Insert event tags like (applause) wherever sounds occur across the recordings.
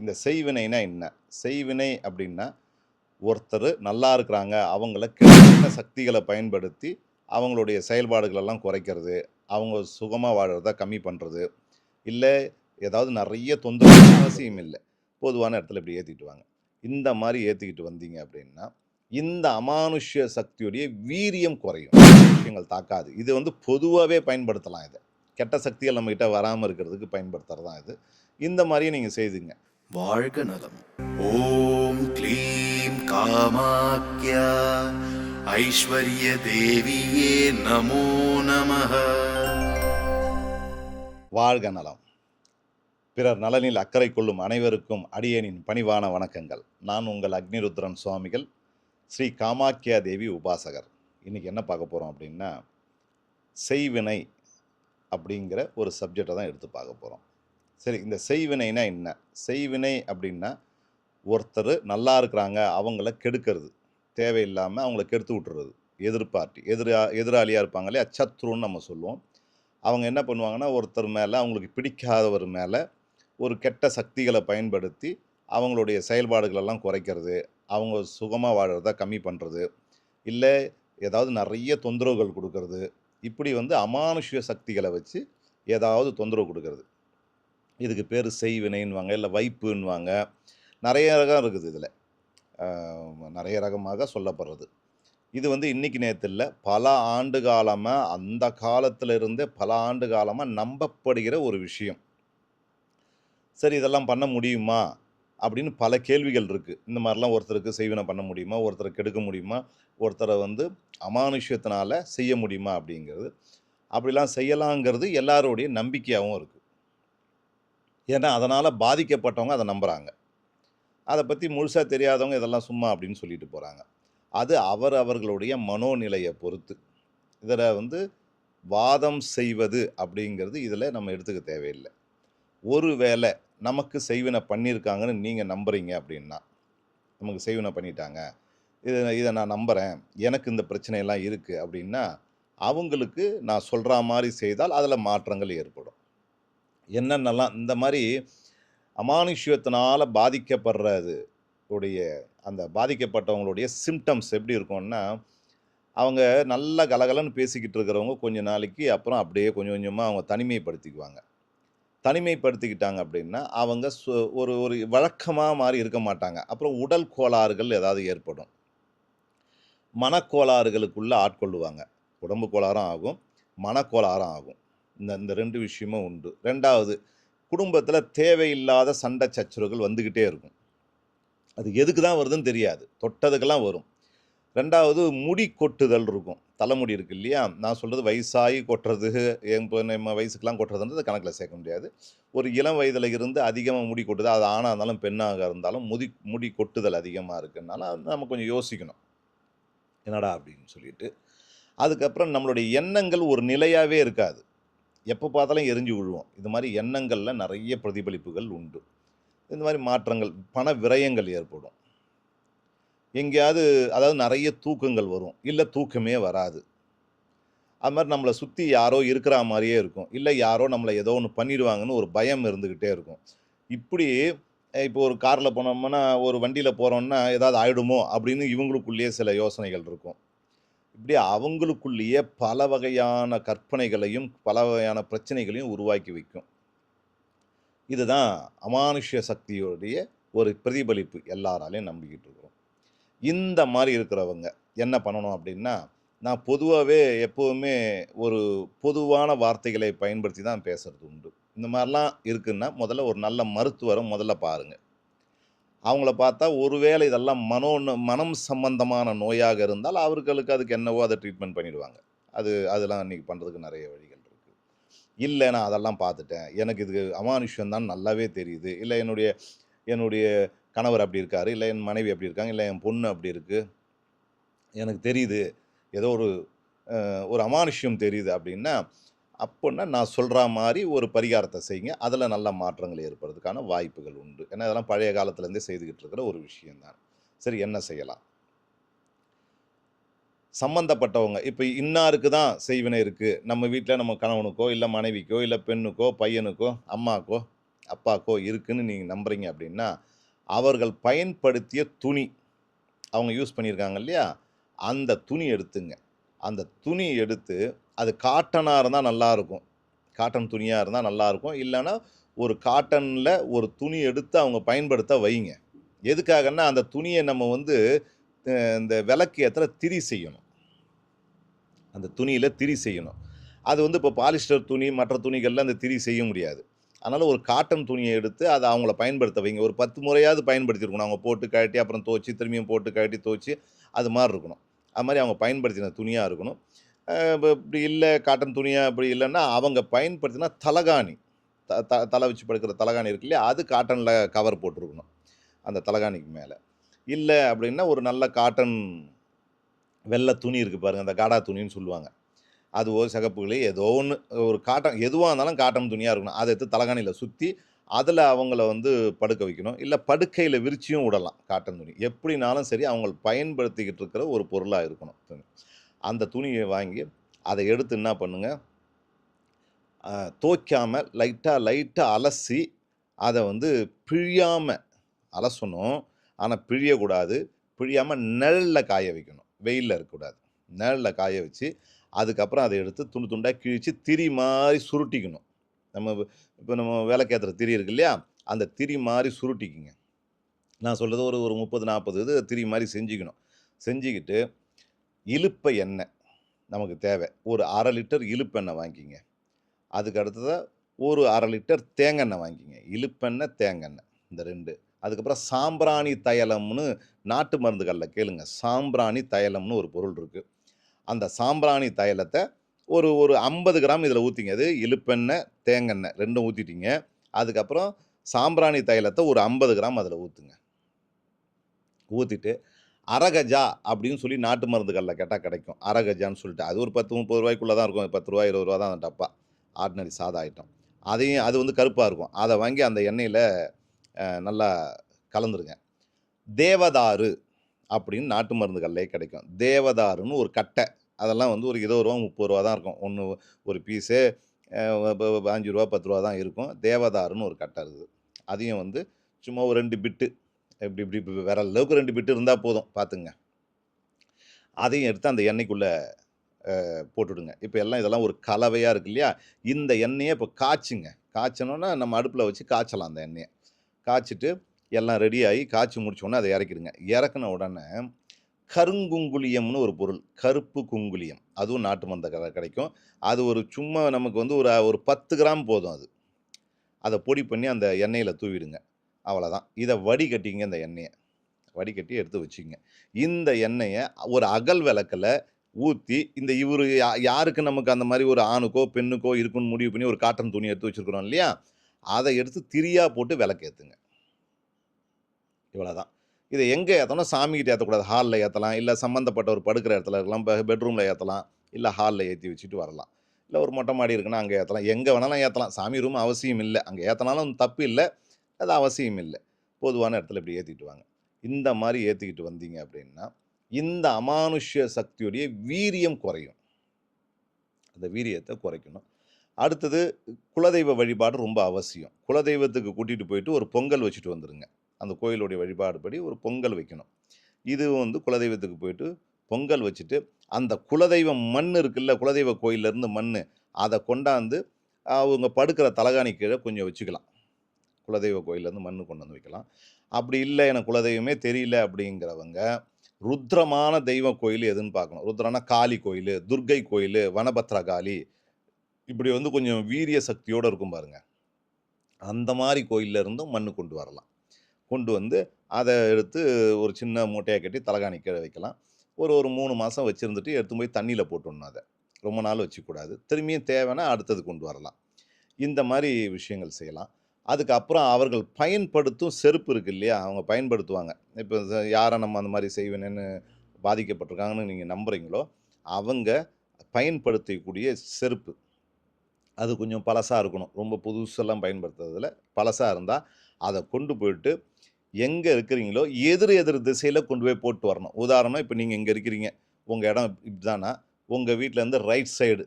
இந்த செய்வினைனா என்ன? செய்வினை அப்படின்னா ஒருத்தர் நல்லா இருக்கிறாங்க அவங்கள கிடைக்கிற சக்திகளை பயன்படுத்தி அவங்களுடைய செயல்பாடுகளெல்லாம் குறைக்கிறது அவங்க சுகமாக வாழறத கம்மி பண்ணுறது இல்லை ஏதாவது நிறைய தொந்தரவு அவசியம் இல்லை. பொதுவான இடத்துல இப்படி ஏற்றிட்டு வாங்க. இந்த மாதிரி ஏற்றிக்கிட்டு வந்தீங்க அப்படின்னா இந்த அமானுஷ்ய சக்தியுடைய வீரியம் குறையும். விஷயங்கள் தாக்காது. இது வந்து பொதுவாகவே பயன்படுத்தலாம் இதை. கெட்ட சக்திகள் நம்மக்கிட்ட வராமல் இருக்கிறதுக்கு பயன்படுத்துகிறது தான் இது. இந்த மாதிரியே நீங்கள் செய்துங்க. வாழ்க நலம். ஓம் க்ளீம் காமாக்கியா ஐஸ்வர்ய தேவியே நமோ நம வாழ்க நலம். பிறர் நலனில் அக்கறை கொள்ளும் அனைவருக்கும் அடியனின் பணிவான வணக்கங்கள். நான் உங்கள் அக்னிருத்ரன் சுவாமிகள் ஸ்ரீ காமாக்கியா தேவி உபாசகர். இன்றைக்கி என்ன பார்க்க போகிறோம் அப்படின்னா செய்வினை அப்படிங்கிற ஒரு சப்ஜெக்டை தான் எடுத்து பார்க்க போகிறோம் சரி இந்த செய்வினைனா என்ன? செய்வினை அப்படின்னா ஒருத்தர் நல்லா இருக்கிறாங்க அவங்கள கெடுக்கிறது. தேவையில்லாமல் அவங்கள கெடுத்து விட்டுறது. எதிர்பார்ட்டி எதிரா எதிராளியாக இருப்பாங்க இல்லையா? சத்ருன்னு நம்ம சொல்லுவோம். அவங்க என்ன பண்ணுவாங்கன்னா ஒருத்தர் மேலே அவங்களுக்கு பிடிக்காதவர் மேலே ஒரு கெட்ட சக்திகளை பயன்படுத்தி அவங்களுடைய செயல்பாடுகளெல்லாம் குறைக்கிறது அவங்க சுகமாக வாழறத கம்மி பண்ணுறது இல்லை ஏதாவது நிறைய தொந்தரவுகள் கொடுக்கறது. இப்படி வந்து அமானுஷ்ய சக்திகளை வச்சு ஏதாவது தொந்தரவு கொடுக்கறது. இதுக்கு பேர் செய்வினைன்னுவாங்க இல்லை வைப்புன்னுவாங்க. நிறைய ரகம் இருக்குது இதில். நிறைய ரகமாக சொல்லப்படுறது. இது வந்து இன்னைக்கு நேற்று இல்லை பல ஆண்டு காலமாக அந்த காலத்தில் இருந்தே பல ஆண்டு காலமாக நம்பப்படுகிற ஒரு விஷயம். சரி இதெல்லாம் பண்ண முடியுமா? அப்படின்னு பல கேள்விகள் இருக்குது இந்த மாதிரிலாம் ஒருத்தருக்கு செய்வினை பண்ண முடியுமா? ஒருத்தரை கெடுக்க முடியுமா? ஒருத்தரை வந்து அமானுஷ்யத்தினால் செய்ய முடியுமா? அப்படிங்கிறது. அப்படிலாம் செய்யலாங்கிறது எல்லாருடைய நம்பிக்கையாகவும் இருக்குது ஏன்னா அதனால் பாதிக்கப்பட்டவங்க அதை நம்புகிறாங்க அதை பற்றி முழுசாக தெரியாதவங்க இதெல்லாம் சும்மா அப்படின்னு சொல்லிட்டு போகிறாங்க அது அவர் அவர்களுடைய மனோநிலையை பொறுத்து. இதில் வந்து வாதம் செய்வது அப்படிங்கிறது இதில் நம்ம எடுத்துக்க தேவையில்லை. ஒரு வேளை நமக்கு செய்வினை பண்ணியிருக்காங்கன்னு நீங்கள் நம்புகிறீங்க அப்படின்னா நமக்கு செய்வினை பண்ணிட்டாங்க. இதை இதை நான் நம்புகிறேன் எனக்கு இந்த பிரச்சனையெல்லாம் இருக்குது அப்படின்னா அவங்களுக்கு நான் சொல்கிற மாதிரி செய்தால் அதில் மாற்றங்கள் ஏற்படும். என்னென்னலாம் இந்த மாதிரி அமானுஷ்யத்தினால் பாதிக்கப்படுறது உடைய அந்த பாதிக்கப்பட்டவங்களுடைய சிம்டம்ஸ் எப்படி இருக்கும்னா அவங்க நல்ல கலகலன்னு பேசிக்கிட்டு இருக்கிறவங்க கொஞ்ச நாளைக்கு அப்புறம் அப்படியே கொஞ்சம் கொஞ்சமாக அவங்க தனிமைப்படுத்திக்குவாங்க. தனிமைப்படுத்திக்கிட்டாங்க அப்படின்னா அவங்க ஒரு ஒரு வழக்கமாக மாதிரி இருக்க மாட்டாங்க. அப்புறம் உடல் கோளாறுகள் ஏதாவது ஏற்படும். மனக்கோளாறுகளுக்குள்ளே ஆட்கொள்ளுவாங்க. உடம்பு கோளாறும் ஆகும் மனக்கோளாறும் ஆகும். இந்த இந்த ரெண்டு விஷயமும் உண்டு. ரெண்டாவது குடும்பத்தில் தேவையில்லாத சண்டை சச்சரவுகள் வந்துக்கிட்டே இருக்கும். அது எதுக்கு தான் வருதுன்னு தெரியாது. தொட்டதுக்கெல்லாம் வரும். ரெண்டாவது முடி கொட்டுதல் இருக்கும். தலைமுடி இருக்கு இல்லையா? நான் சொல்கிறது வயசாகி கொட்டுறது என் நம்ம வயசுக்கெலாம் கொட்டுறதுன்றது கணக்கில் சேர்க்க முடியாது. ஒரு இளம் வயதில் இருந்து அதிகமாக முடி கொட்டுது அது ஆணாக இருந்தாலும் பெண்ணாக இருந்தாலும் முடி முடி கொட்டுதல் அதிகமாக இருக்குனால அது நம்ம கொஞ்சம் யோசிக்கணும். என்னடா அப்படின்னு சொல்லிட்டு. அதுக்கப்புறம் நம்மளுடைய எண்ணங்கள் ஒரு நிலையாகவே இருக்காது. எப்போ பார்த்தாலும் எரிஞ்சு விழுவோம். இது மாதிரி எண்ணங்களில் நிறைய பிரதிபலிப்புகள் உண்டு. இந்த மாதிரி மாற்றங்கள் பண விரயங்கள் ஏற்படும். எங்கேயாவது அதாவது நிறைய தூக்கங்கள் வரும். இல்லை தூக்கமே வராது. அது மாதிரி நம்மளை சுற்றி யாரோ இருக்கிற மாதிரியே இருக்கும். இல்லை யாரோ நம்மளை ஏதோ ஒன்று பண்ணிடுவாங்கன்னு ஒரு பயம் இருந்துக்கிட்டே இருக்கும். இப்படி இப்போ ஒரு காரில் போனோம்னா ஒரு வண்டியில் போகிறோம்னா ஏதாவது ஆகிடுமோ அப்படின்னு இவங்களுக்குள்ளேயே சில யோசனைகள் இருக்கும். இப்படி அவங்களுக்குள்ளேயே பல வகையான கற்பனைகளையும் பல வகையான பிரச்சனைகளையும் உருவாக்கி வைக்கும். இதுதான் அமானுஷ்ய சக்தியோடைய ஒரு பிரதிபலிப்பு எல்லாராலையும் நம்பிக்கிட்டு இருக்கிறோம். இந்த மாதிரி இருக்கிறவங்க என்ன பண்ணணும் அப்படின்னா நான் பொதுவாகவே எப்போவுமே ஒரு பொதுவான வார்த்தைகளை பயன்படுத்தி தான் பேசுகிறது உண்டு. இந்த மாதிரிலாம் இருக்குன்னா முதல்ல ஒரு நல்ல மருத்துவரை முதல்ல பாருங்கள் அவங்கள பார்த்தா ஒருவேளை இதெல்லாம் மனோ மனம் சம்பந்தமான நோயாக இருந்தால் அவர்களுக்கு அதுக்கு என்னவோ அதை ட்ரீட்மெண்ட் பண்ணிடுவாங்க. அது அதெல்லாம் இன்றைக்கி பண்ணுறதுக்கு நிறைய வழிகள் இருக்குது இல்லை நான் அதெல்லாம் பார்த்துட்டேன். எனக்கு இதுக்கு அமானுஷ்யம்தான் நல்லாவே தெரியுது. இல்லை என்னுடைய என்னுடைய கணவர் அப்படி இருக்காரு. இல்லை என் மனைவி அப்படி இருக்காங்க. இல்லை என் பொண்ணு அப்படி இருக்குது எனக்கு தெரியுது. ஏதோ ஒரு ஒரு அமானுஷ்யம் தெரியுது அப்படின்னா அப்போன்னா நான் சொல்கிற மாதிரி ஒரு பரிகாரத்தை செய்யுங்க. அதில் நல்ல மாற்றங்கள் ஏற்படுறதுக்கான வாய்ப்புகள் உண்டு. ஏன்னா இதெல்லாம் பழைய காலத்துலேருந்தே செய்துக்கிட்டு இருக்கிற ஒரு விஷயம்தான் சரி என்ன செய்யலாம்? சம்மந்தப்பட்டவங்க இப்போ இன்னாருக்கு தான் செய்வினை இருக்குது நம்ம வீட்டில் நம்ம கணவனுக்கோ இல்லை மனைவிக்கோ இல்லை பெண்ணுக்கோ பையனுக்கோ அம்மாக்கோ அப்பாக்கோ இருக்குதுன்னு நீங்கள் நம்புறீங்க அப்படின்னா அவர்கள் பயன்படுத்திய துணி அவங்க யூஸ் பண்ணியிருக்காங்க இல்லையா? அந்த துணி எடுத்துங்க. அந்த துணி எடுத்து அது காட்டனாக இருந்தால் நல்லாயிருக்கும் காட்டன் துணியாக இருந்தால் நல்லாயிருக்கும் இல்லைன்னா ஒரு காட்டனில் ஒரு துணி எடுத்து அவங்க பயன்படுத்த வைங்க. எதுக்காகன்னா அந்த துணியை நம்ம வந்து இந்த விளக்கு ஏற்ற திரி செய்யணும். அந்த துணியில் திரி செய்யணும். அது வந்து இப்போ பாலிஸ்டர் துணி மற்ற துணிகளில் அந்த திரி செய்ய முடியாது. அதனால் ஒரு காட்டன் துணியை எடுத்து அதை அவங்கள பயன்படுத்த வைங்க. ஒரு பத்து முறையாவது பயன்படுத்தியிருக்கணும் அவங்க போட்டு கழட்டி அப்புறம் துவச்சி திரும்பியும் போட்டு கழட்டி துவச்சி அது மாதிரி இருக்கணும். அது மாதிரி அவங்க பயன்படுத்தின துணியாக இருக்கணும். இப்படி இல்லை காட்டன் துணியாக அப்படி இல்லைன்னா அவங்க பயன்படுத்தினா தலகாணி. த த தலை வச்சு படுக்கிற தலகாணி இருக்கு இல்லையா? அது காட்டனில் கவர் போட்டிருக்கணும். அந்த தலகாணிக்கு மேலே. இல்லை அப்படின்னா ஒரு நல்ல காட்டன் வெள்ளை துணி இருக்குது பாருங்கள் அந்த காடா துணின்னு சொல்லுவாங்க. அது ஒரு சிகப்புகளே ஏதோ ஒன்று ஒரு காட்டன் எதுவாக இருந்தாலும் காட்டன் துணியாக இருக்கணும். அதை எடுத்து தலகாணியில் சுற்றி அதில் அவங்கள வந்து படுக்க வைக்கணும். இல்லை படுக்கையில் விரிச்சியும் விடலாம் காட்டன் துணி. எப்படினாலும் சரி அவங்க பயன்படுத்திக்கிட்டு இருக்கிற ஒரு பொருளாக இருக்கணும். துணி அந்த துணியை வாங்கி அதை எடுத்து என்ன பண்ணுங்கள் தோய்க்காமல் லைட்டாக லைட்டாக அலசி அதை வந்து பிழியாமல் அலசணும். ஆனால் பிழியக்கூடாது. பிழியாமல் நிழலில் காய வைக்கணும். வெயிலில் இருக்கக்கூடாது. நிழலில் காய வச்சு அதுக்கப்புறம் அதை எடுத்து துண்டு துண்டாக கிழித்து திரி மாதிரி சுருட்டிக்கணும். நம்ம இப்போ நம்ம விளக்கேற்றுற திரி இருக்கு இல்லையா? அந்த திரி மாதிரி சுருட்டிக்குங்க. நான் சொல்கிறது ஒரு ஒரு முப்பது நாற்பது இது திரி மாதிரி செஞ்சுக்கணும். செஞ்சுக்கிட்டு இலுப்பை எண்ணெய் நமக்கு தேவை. ஒரு அரை லிட்டர் இலுப்பெண்ணெய் வாங்கிங்க. அதுக்கு அடுத்ததாக ஒரு அரை லிட்டர் தேங்காய் வாங்கிங்க. இலுப்பெண்ணெய் தேங்காய் இந்த ரெண்டு. அதுக்கப்புறம் சாம்பிராணி தைலம்னு நாட்டு மருந்துகளில் கேளுங்க. சாம்பிராணி தைலம்னு ஒரு பொருள் இருக்குது அந்த சாம்பிராணி தைலத்தை ஒரு ஒரு ஐம்பது கிராம் இதில் ஊற்றிங்க அது இலுப்பெண்ணெய் தேங்காய் ரெண்டும் ஊற்றிட்டீங்க அதுக்கப்புறம் சாம்பிராணி தைலத்தை ஒரு ஐம்பது கிராம் அதில் ஊற்றுங்க ஊற்றிட்டு அரகஜா அப்படின்னு சொல்லி நாட்டு மருந்துகளில் கேட்டால் கிடைக்கும். அரகஜான்னு சொல்லிட்டு. அது ஒரு பத்து முப்பது ரூபாய்க்குள்ளே தான் இருக்கும். பத்து ரூபா இருபது ரூபா தான் அந்த டப்பா. ஆர்டினரி சாதா ஐட்டம் அதையும் அது வந்து கருப்பாக இருக்கும். அதை வாங்கி அந்த எண்ணெயில் நல்லா கலந்துருங்க. தேவதாரு அப்படின்னு நாட்டு மருந்துகள்லே கிடைக்கும். தேவதாருன்னு ஒரு கட்டை. அதெல்லாம் வந்து ஒரு இருபது ரூபா முப்பது ரூபா தான் இருக்கும். ஒன்று ஒரு பீஸு அஞ்சு ரூபா பத்து ரூபா தான் இருக்கும். தேவதாருன்னு ஒரு கட்டை இருக்குது. அதையும் வந்து சும்மா ஒரு ரெண்டு பிட்டு இப்படி இப்படி இப்படி வேற அளவுக்கு ரெண்டு பிட்டு இருந்தால் போதும். பார்த்துங்க அதையும் எடுத்து அந்த எண்ணெய்க்குள்ளே போட்டுவிடுங்க இப்போ எல்லாம் இதெல்லாம் ஒரு கலவையாக இருக்கு இல்லையா? இந்த எண்ணெயை இப்போ காய்ச்சுங்க. காய்ச்சணுன்னா நம்ம அடுப்பில் வச்சு காய்ச்சலாம் அந்த எண்ணெயை. காய்ச்சிட்டு எல்லாம் ரெடி ஆகி காய்ச்சி முடிச்சோடனே அதை இறக்கிடுங்க. இறக்குன உடனே கருங்குங்குளியம்னு ஒரு பொருள். கருப்பு குங்குளியம். அதுவும் நாட்டு மந்த கிடைக்கும். அது ஒரு சும்மா நமக்கு வந்து ஒரு ஒரு பத்து கிராம் போதும் அது. அதை பொடி பண்ணி அந்த எண்ணெயில் தூவிடுங்க. அவ்வளோதான். இதை வடிகட்டிங்க இந்த எண்ணெயை. வடிகட்டி எடுத்து வச்சுங்க. இந்த எண்ணெயை ஒரு அகல் விளக்கில் ஊற்றி இந்த இவர் யாருக்கு நமக்கு அந்த மாதிரி ஒரு ஆணுக்கோ பெண்ணுக்கோ இருக்குன்னு முடிவு பண்ணி ஒரு காட்டன் துணி எடுத்து வச்சுருக்குறோம் இல்லையா? அதை எடுத்து திரியாக போட்டு விளக்கேற்றுங்க இவ்வளோதான் இதை எங்கே ஏற்றணும் சாமிக்கிட்ட ஏற்றக்கூடாது ஹாலில் ஏற்றலாம் இல்லை சம்மந்தப்பட்ட ஒரு படுக்கிற இடத்துல இருக்கலாம். பெட்ரூமில் ஏற்றலாம் இல்லை ஹாலில் ஏற்றி வச்சுட்டு வரலாம். இல்லை ஒரு மொட்டை மாடி இருக்குன்னா அங்கே ஏற்றலாம் எங்கே வேணாலும் ஏற்றலாம் சாமி ரூம் அவசியம் இல்லை. அங்கே ஏற்றினாலும் தப்பு இல்லை. அது அவசியம் இல்லை. பொதுவான இடத்துல இப்படி ஏற்றிட்டு வாங்க இந்த மாதிரி ஏற்றிக்கிட்டு வந்தீங்க அப்படின்னா இந்த அமானுஷ்ய சக்தியுடைய வீரியம் குறையும். அந்த வீரியத்தை குறைக்கணும். அடுத்தது குலதெய்வ வழிபாடு ரொம்ப அவசியம். குலதெய்வத்துக்கு கூட்டிகிட்டு போயிட்டு ஒரு பொங்கல் வச்சுட்டு வந்துடுங்க அந்த கோயிலுடைய வழிபாடு படி ஒரு பொங்கல் வைக்கணும். இது வந்து குலதெய்வத்துக்கு போயிட்டு பொங்கல் வச்சுட்டு அந்த குலதெய்வ மண் இருக்குல்ல குலதெய்வ கோயிலேருந்து மண் அதை கொண்டாந்து அவங்க படுக்கிற தலகாணி கீழே கொஞ்சம் வச்சுக்கலாம். குலதெய்வ கோயிலேருந்து மண் கொண்டு வந்து வைக்கலாம். அப்படி இல்லை எனக்கு குலதெய்வமே தெரியல அப்படிங்கிறவங்க ருத்ரமான தெய்வ கோயில் எதுன்னு பார்க்கணும். ருத்ரனா காளி கோயில் துர்க்கை கோயில் வனபத்ரா காளி. இப்படி வந்து கொஞ்சம் வீரிய சக்தியோடு இருக்கும் பாருங்கள் அந்த மாதிரி கோயிலில் இருந்தும் மண் கொண்டு வரலாம். கொண்டு வந்து அதை எடுத்து ஒரு சின்ன மூட்டையை கட்டி தலகாணி கீழே வைக்கலாம். ஒரு ஒரு மூணு மாதம் வச்சுருந்துட்டு எடுத்து போய் தண்ணியில் போட்டுடணும் அதை. ரொம்ப நாள் வச்சுக்கூடாது. திரும்பியும் தேவைன்னா அடுத்தது கொண்டு வரலாம். இந்த மாதிரி விஷயங்கள் செய்யலாம். அதுக்கப்புறம் அவர்கள் பயன்படுத்தும் செருப்பு இருக்குது இல்லையா? அவங்க பயன்படுத்துவாங்க. இப்போ யாரை நம்ம அந்த மாதிரி செய்வேன்னு பாதிக்கப்பட்டிருக்காங்கன்னு நீங்கள் நம்புறீங்களோ அவங்க பயன்படுத்தக்கூடிய செருப்பு. அது கொஞ்சம் பழசாக இருக்கணும். ரொம்ப புதுசெல்லாம் பயன்படுத்துறதில் பழசாக இருந்தால் அதை கொண்டு போயிட்டு எங்கே இருக்கிறீங்களோ எதிர் எதிர் திசையில் கொண்டு போய் போட்டு வரணும். உதாரணம் இப்போ நீங்கள் இங்கே இருக்கிறீங்க. உங்கள் இடம் இப்படிதானா உங்கள் வீட்டிலேருந்து ரைட் சைடு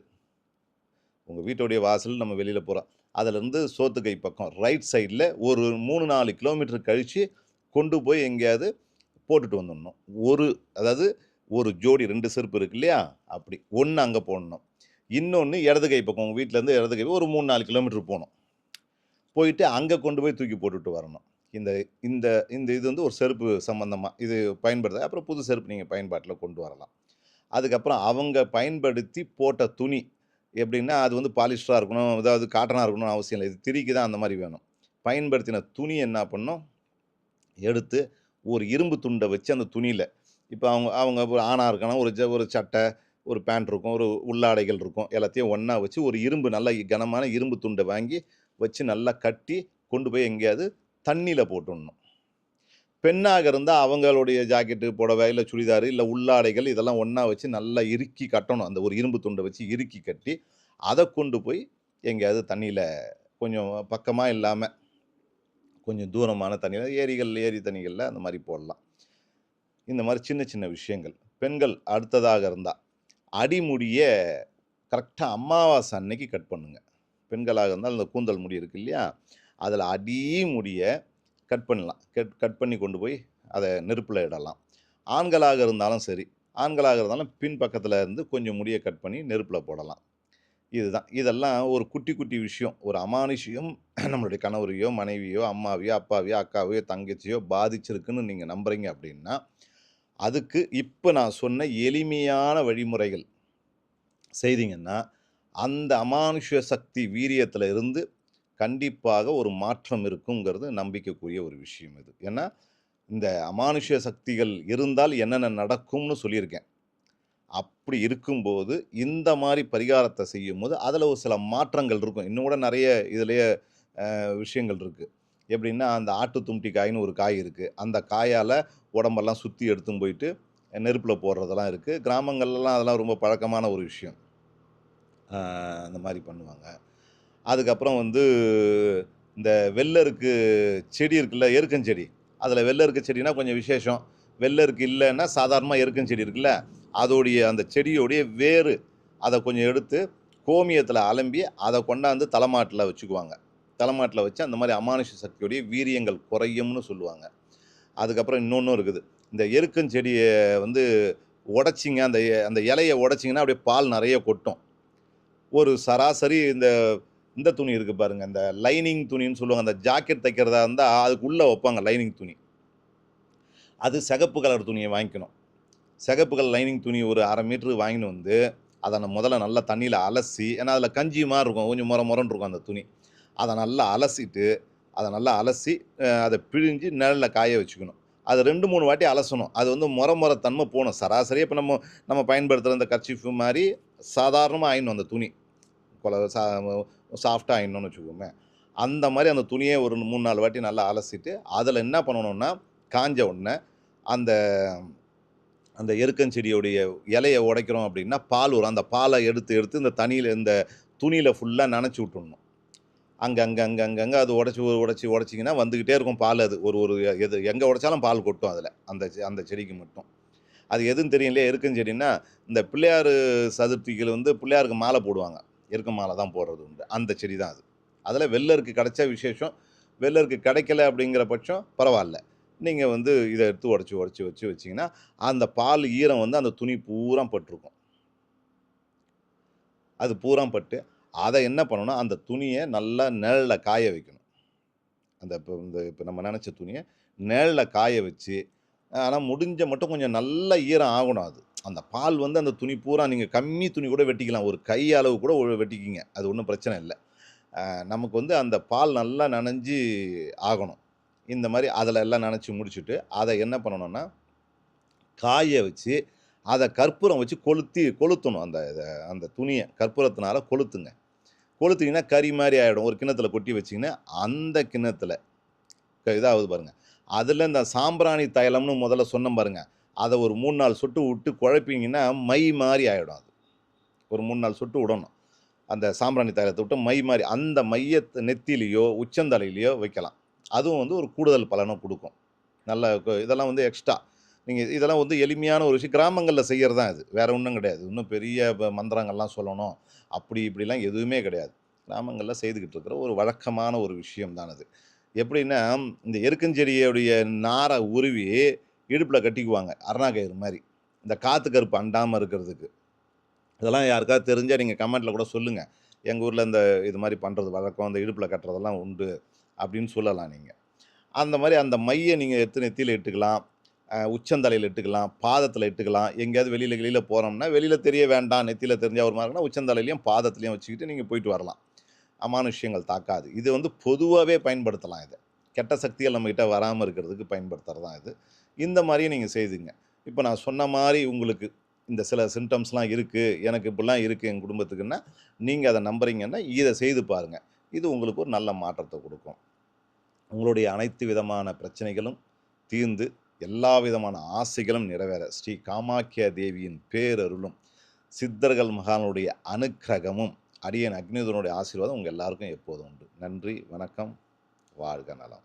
உங்கள் வீட்டுடைய வாசல் நம்ம வெளியில் போகிறோம் அதிலேருந்து சோத்துக்கை பக்கம் ரைட் சைடில் ஒரு மூணு நாலு கிலோமீட்டர் கழித்து கொண்டு போய் எங்கேயாவது போட்டுட்டு வந்துடணும். ஒரு அதாவது ஒரு ஜோடி ரெண்டு செருப்பு இருக்கு இல்லையா? அப்படி. ஒன்று அங்கே போடணும். இன்னொன்று இடது கை பக்கம் உங்கள் வீட்டிலேருந்து இடது கை ஒரு மூணு நாலு கிலோமீட்டர் போகணும். போயிட்டு அங்கே கொண்டு போய் தூக்கி போட்டுட்டு வரணும். இந்த இந்த இந்த இது வந்து ஒரு செருப்பு சம்மந்தமாக இது பயன்படுத்த அப்புறம் புது செருப்பு நீங்கள் பயன்பாட்டில் கொண்டு வரலாம். அதுக்கப்புறம் அவங்க பயன்படுத்தி போட்ட துணி எப்படின்னா அது வந்து பாலிஸ்டராக இருக்கணும் அதாவது காட்டனாக இருக்கணும்னு அவசியம் இல்லை. இது திரிக்கு தான் அந்த மாதிரி வேணும். பயன்படுத்தின துணி என்ன பண்ணோம் எடுத்து ஒரு இரும்பு துண்டை வச்சு அந்த துணியில் இப்போ அவங்க அவங்க ஒரு ஆணாக இருக்கணும் ஒரு ஜ ஒரு சட்டை ஒரு பேண்ட் இருக்கும் ஒரு உள்ளாடைகள் இருக்கும் எல்லாத்தையும் ஒன்றா வச்சு ஒரு இரும்பு நல்ல கனமான இரும்பு துண்டை வாங்கி வச்சு நல்லா கட்டி கொண்டு போய் எங்கேயாவது தண்ணியில் போட்டுடணும். பெண்ணாக இருந்தால் அவங்களுடைய ஜாக்கெட்டு புடவை இல்லை சுடிதார் இல்லை உள்ளாடைகள் இதெல்லாம் ஒன்றா வச்சு நல்லா இறுக்கி கட்டணும். அந்த ஒரு இரும்பு துண்டை வச்சு இறுக்கி கட்டி அதை கொண்டு போய் எங்கேயாவது தண்ணியில் கொஞ்சம் பக்கமாக இல்லாமல் கொஞ்சம் தூரமான தண்ணியில் ஏரிகள் ஏரி தண்ணிகளில் அந்த மாதிரி போடலாம். இந்த மாதிரி சின்ன சின்ன விஷயங்கள். பெண்கள் அடுத்ததாக இருந்தால் அடிமுடியை கரெக்டாக அமாவாசை அன்னைக்கு கட் பண்ணுங்க. பெண்களாக இருந்தால் அந்த கூந்தல் முடி இருக்கு இல்லையா? அதில் அடி முடியை கட் பண்ணலாம். கட் கட் பண்ணி கொண்டு போய் அதை நெருப்பில் இடலாம். ஆண்களாக இருந்தாலும் சரி ஆண்களாக இருந்தாலும் பின் பக்கத்தில் இருந்து கொஞ்சம் முடியை கட் பண்ணி நெருப்பில் போடலாம். இதுதான். இதெல்லாம் ஒரு குட்டி குட்டி விஷயம். ஒரு அமானுஷியம் (clears throat) நம்மளுடைய கணவரையோ மனைவியோ அம்மாவையோ அப்பாவையோ அக்காவையோ தங்கச்சியோ பாதிச்சிருக்குன்னு நீங்கள் நம்புகிறீங்க அப்படின்னா அதுக்கு இப்போ நான் சொன்ன எளிமையான வழிமுறைகள் செய்தீங்கன்னா அந்த அமானுஷ சக்தி வீரியத்தில் இருந்து கண்டிப்பாக ஒரு மாற்றம் இருக்குங்கிறது நம்பிக்கைக்குரிய ஒரு விஷயம் இது. ஏன்னா இந்த அமானுஷ்ய சக்திகள் இருந்தால் என்னென்ன நடக்கும்னு சொல்லியிருக்கேன். அப்படி இருக்கும்போது இந்த மாதிரி பரிகாரத்தை செய்யும்போது அதில் ஒரு சில மாற்றங்கள் இருக்கும். இன்னும் கூட நிறைய இதுலேயே விஷயங்கள் இருக்குது எப்படின்னா அந்த ஆட்டு தும்டி காயின்னு ஒரு காய் இருக்குது அந்த காயால் உடம்பெல்லாம் சுற்றி எடுத்துன்னு போயிட்டு நெருப்பில் போடுறதெல்லாம் இருக்குது கிராமங்கள்லாம் அதெல்லாம் ரொம்ப பழக்கமான ஒரு விஷயம். அந்த மாதிரி பண்ணுவாங்க. அதுக்கப்புறம் வந்து இந்த வெள்ளருக்கு செடி இருக்குல்ல எருக்கஞ்செடி அதில் வெள்ளருக்கு செடினா கொஞ்சம் விசேஷம். வெள்ளருக்கு இல்லைன்னா சாதாரணமாக எருக்கஞ்செடி இருக்குல்ல அதோடைய அந்த செடியோடைய வேறு அதை கொஞ்சம் எடுத்து கோமியத்தில் அலம்பி அதை கொண்டாந்து தலைமாட்டில் வச்சுக்குவாங்க. தலைமாட்டில் வச்சு அந்த மாதிரி அமானுஷ சக்தியுடைய வீரியங்கள் குறையும்னு சொல்லுவாங்க. அதுக்கப்புறம் இன்னொன்றும் இருக்குது. இந்த எருக்கஞ்செடியை வந்து உடைச்சிங்க அந்த அந்த இலையை உடைச்சிங்கன்னா அப்படியே பால் நிறைய கொட்டும். ஒரு சராசரி இந்த இந்த துணி இருக்குது பாருங்க இந்த லைனிங் துணின்னு சொல்லுவாங்க அந்த ஜாக்கெட் தைக்கிறதா இருந்தால் அதுக்குள்ளே வைப்பாங்க லைனிங் துணி. அது சிகப்பு கலர் துணியை வாங்கிக்கணும். சிகப்பு கலர் லைனிங் துணி ஒரு அரை மீட்ரு வாங்கின்னு வந்து அதை நான் முதல்ல நல்லா தண்ணியில் அலசி ஏன்னா அதில் கஞ்சி மாதிரி இருக்கும் கொஞ்சம் முறை முரன்னு இருக்கும் அந்த துணி. அதை நல்லா அலசிட்டு அதை நல்லா அலசி அதை பிழிஞ்சு நிழலில் காய வச்சுக்கணும். அது ரெண்டு மூணு வாட்டி அலசணும். அது வந்து முறை முறை தன்மை போகணும். சராசரியாக இப்போ நம்ம நம்ம பயன்படுத்துகிற அந்த கர்ச்சிஃபு மாதிரி சாதாரணமாக ஆயிடணும் அந்த துணி. கொல சா சாஃப்டாக ஆயிடணும்னு வச்சுக்கோமே. அந்த மாதிரி அந்த துணியை ஒரு மூணு நாலு வாட்டி நல்லா அலசிட்டு அதில் என்ன பண்ணணும்னா காஞ்ச உடனே அந்த அந்த எருக்கஞ்செடியோடைய இலையை உடைக்கிறோம் அப்படின்னா பால் வரும். அந்த பாலை எடுத்து எடுத்து இந்த தண்ணியில் இந்த துணியில் ஃபுல்லாக நனைச்சி விட்டுடணும் அங்கே அங்கே அங்கே அங்கங்கே அது உடச்சி உடச்சி உடச்சிங்கன்னா வந்துக்கிட்டே இருக்கும் பால் அது. ஒரு ஒரு எது எங்கே உடைச்சாலும் பால் கொட்டும் அதில். அந்த செ- அந்த செடிக்கு மட்டும். அது எதுவும் தெரியலையே எருக்கஞ்செடின்னா இந்த பிள்ளையார் சதுர்த்திகள் வந்து பிள்ளையாருக்கு மாலை போடுவாங்க. எருக்க மாலை தான் போடுறது உண்டு. அந்த செடி தான் அது. அதில் வெள்ளருக்கு கிடைச்ச விசேஷம் வெள்ளருக்கு கிடைக்கல அப்படிங்கிற பட்சம் பரவாயில்ல. நீங்கள் வந்து இதை எடுத்து உடச்சி உடச்சி வச்சு வச்சிங்கன்னா அந்த பால் ஈரம் வந்து அந்த துணி பூரா பட்டிருக்கும். அது பூரா பட்டு அதை என்ன பண்ணணும் அந்த துணியை நல்லா நிழலில் காய வைக்கணும். அந்த இப்போ இந்த இப்போ நம்ம நினச்ச துணியை நிழலில் காய வச்சு ஆனால் முடிஞ்ச மட்டும் கொஞ்சம் நல்ல ஈரம் ஆகணும் அது. அந்த பால் வந்து அந்த துணி பூரா நீங்கள் கம்மி துணி கூட வெட்டிக்கலாம். ஒரு கை அளவு கூட வெட்டிக்கிங்க. அது ஒன்றும் பிரச்சனை இல்லை. நமக்கு வந்து அந்த பால் நல்லா நனைஞ்சு ஆகணும். இந்த மாதிரி அதில் எல்லாம் நனைச்சி முடிச்சுட்டு அதை என்ன பண்ணணும்னா காய வச்சு அதை கற்பூரம் வச்சு கொளுத்தி கொளுத்தணும். அந்த இதை அந்த துணியை கற்பூரத்தினால கொளுத்துங்க. கொளுத்திங்கன்னா கறி மாதிரி ஆகிடும் ஒரு கிண்ணத்தில் கொட்டி வச்சிங்கன்னா அந்த கிண்ணத்தில். இதாகுது பாருங்கள் அதில் இந்த சாம்பிராணி தைலம்னு முதல்ல சொன்னோம் பாருங்கள் அதை ஒரு மூணு நாள் சொட்டு விட்டு குழப்பிங்கன்னா மை மாதிரி ஆகிடும் அது. ஒரு மூணு நாள் சொட்டு விடணும். அந்த சாம்பிராணி தைலத்தை விட்டு மை மாதிரி அந்த மையத்தை நெத்திலேயோ உச்சந்தலையிலையோ வைக்கலாம். அதுவும் வந்து ஒரு கூடுதல் பலனை கொடுக்கும். நல்ல இதெல்லாம் வந்து எக்ஸ்ட்ரா. நீங்கள் இதெல்லாம் வந்து எளிமையான ஒரு விஷயம். கிராமங்களில் செய்கிறது தான் இது. வேறு ஒன்றும் கிடையாது. இன்னும் பெரிய மந்திரங்கள்லாம் சொல்லணும். அப்படி இப்படிலாம் எதுவுமே கிடையாது. கிராமங்களில் செய்துக்கிட்டு இருக்கிற ஒரு வழக்கமான ஒரு விஷயம் தான் அது. எப்படின்னா இந்த எருக்கஞ்செடியுடைய நாரை உருவி இடுப்பில் கட்டிக்குவாங்க அருணாகயிறு மாதிரி. இந்த காற்று கருப்பு அண்டாமல் இருக்கிறதுக்கு. இதெல்லாம் யாருக்காவது தெரிஞ்சால் நீங்கள் கமெண்ட்டில் கூட சொல்லுங்கள் எங்கள் ஊரில் இந்த இது மாதிரி பண்ணுறது வழக்கம் இந்த இடுப்பில் கட்டுறதெல்லாம் உண்டு அப்படின்னு சொல்லலாம் நீங்கள் அந்த மாதிரி அந்த மையை நீங்கள் எடுத்து நெத்தியில் இட்டுக்கலாம்? உச்சந்தலையில் இட்டுக்கலாம் பாதத்தில் இட்டுக்கலாம். எங்கேயாவது வெளியில் வெளியில் போகிறோம்னா வெளியில் தெரிய வேண்டாம் நெத்தியில் தெரிஞ்சால் ஒரு மாதிரினா உச்சந்தலையிலையும் பாதத்துலையும் வச்சுக்கிட்டு நீங்கள் போயிட்டு வரலாம். அமானுஷ்யங்கள் தாக்காது. இது வந்து பொதுவாகவே பயன்படுத்தலாம் இதை. கெட்ட சக்திகள் நம்மக்கிட்ட வராமல் இருக்கிறதுக்கு பயன்படுத்துகிறது தான் இது. இந்த மாதிரியே நீங்கள் செய்துங்க. இப்போ நான் சொன்ன மாதிரி உங்களுக்கு இந்த சில சிம்டம்ஸ்லாம் இருக்குது எனக்கு இப்படிலாம் இருக்குது என் குடும்பத்துக்குன்னா நீங்கள் அதை நம்புறீங்கன்னா இதை செய்து பாருங்கள் இது உங்களுக்கு ஒரு நல்ல மாற்றத்தை கொடுக்கும். உங்களுடைய அனைத்து விதமான பிரச்சனைகளும் தீர்ந்து எல்லா விதமான ஆசைகளும் நிறைவேற. ஸ்ரீ காமாக்கியா தேவியின் பேரருளும் சித்தர்கள் மகானுடைய அனுக்கிரகமும் அடியன் அக்னிதனுடைய ஆசீர்வாதம் உங்கள் எல்லாருக்கும் எப்போதும் உண்டு. நன்றி வணக்கம் வாழ்க நலம்.